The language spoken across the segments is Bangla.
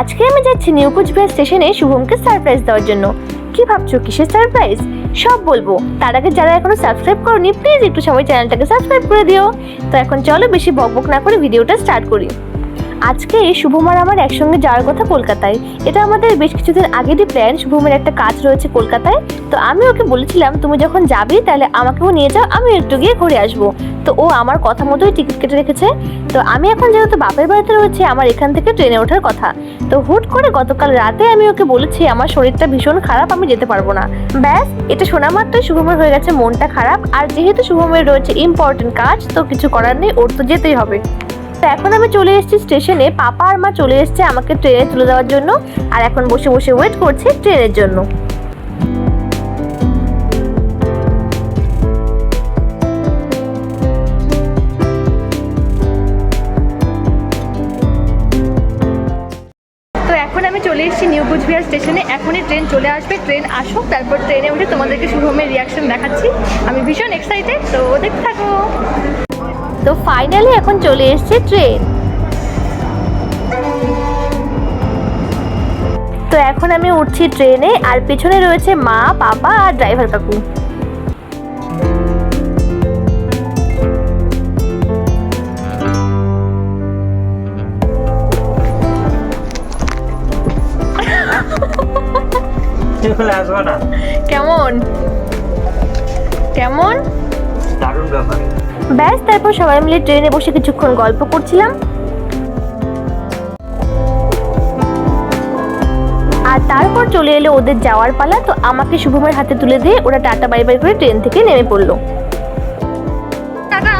আজকে আমি যাচ্ছি নিউ কুচবিহার স্টেশনে শুভমকে সারপ্রাইজ দেওয়ার জন্য। কি ভাবছ, কিসের সারপ্রাইজ সব বলব। তার আগে যারা এখনও সাবস্ক্রাইব করনি প্লিজ একটু সবাই চ্যানেলটাকে সাবস্ক্রাইব করে দিও। তো এখন চলো বেশি বকবক না করে ভিডিওটা স্টার্ট করি। আজকে শুভমার আমার একসঙ্গে যাওয়ার কথা কলকাতায়। এটা আমাদের বেশ কিছুদিন আগেরই প্ল্যান শুভমের একটা কাজ রয়েছে কলকাতায়। তো আমি ওকে বলেছিলাম, তুমি যখন যাবি, তাহলে আমাকেও নিয়ে যাও, আমি একটু গিয়ে ঘুরে আসব। তো ও আমার কথা মতোই টিকিট কেটে রেখেছে। তো আমি এখন যেহেতু বাপের বাড়িতে রয়েছে, আমার এখান থেকে ট্রেনে ওঠার কথা। তো হুট করে গতকাল রাতে আমি ওকে বলেছি, আমার শরীরটা ভীষণ খারাপ, আমি যেতে পারব না। ব্যাস, এটা শোনা মাত্রই শুভমের হয়ে গেছে মনটা খারাপ। আর যেহেতু শুভমের রয়েছে ইম্পর্টেন্ট কাজ, তো কিছু করার নেই, ওর তো যেতেই হবে। তো এখন আমি চলে এসেছি স্টেশনে। পাপা আর মা চলে এসেছে আমাকে ট্রেনে তুলে দেওয়ার জন্য। আর এখন বসে বসে ওয়েট করছে ট্রেনের জন্য। চলে এসেছি নিউ কুচবিহার স্টেশনে। এখনই ট্রেন চলে আসবে। ট্রেন আসুক, তারপর ট্রেনে উঠে তোমাদেরকে শুভমের রিয়াকশন দেখাচ্ছি। আমি ভীষণ এক্সাইটেড তো দেখতে থাকো। তো ফাইনালি এখন চলে এসেছে ট্রেন। তো এখন আমি উঠছি ট্রেনে আর পেছনে রয়েছে মা বাবা আর ড্রাইভার কাকু। কেমন? কেমন? দারুণ ব্যাপার। ব্যাস তারপর সবাই মিলে ট্রেনে বসে কিছুক্ষণ গল্প করছিলাম। আর তারপর চলে এলো ওদের যাওয়ার পালা তো আমাকে শুভমের হাতে তুলে দিয়ে ওরা টাটা বাই বাই করে ট্রেন থেকে নেমে পড়ল। টাটা।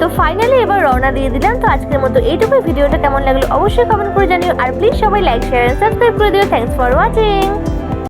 তো ফাইনালি এবার রওনা দিয়ে দিলাম তো আজকের মতো এইটুকুই। ভিডিওটা কেমন লাগল অবশ্যই কমেন্ট করে জানিও আর প্লিজ সবাই লাইক শেয়ার সাবস্ক্রাইব করে দিও। Thanks for watching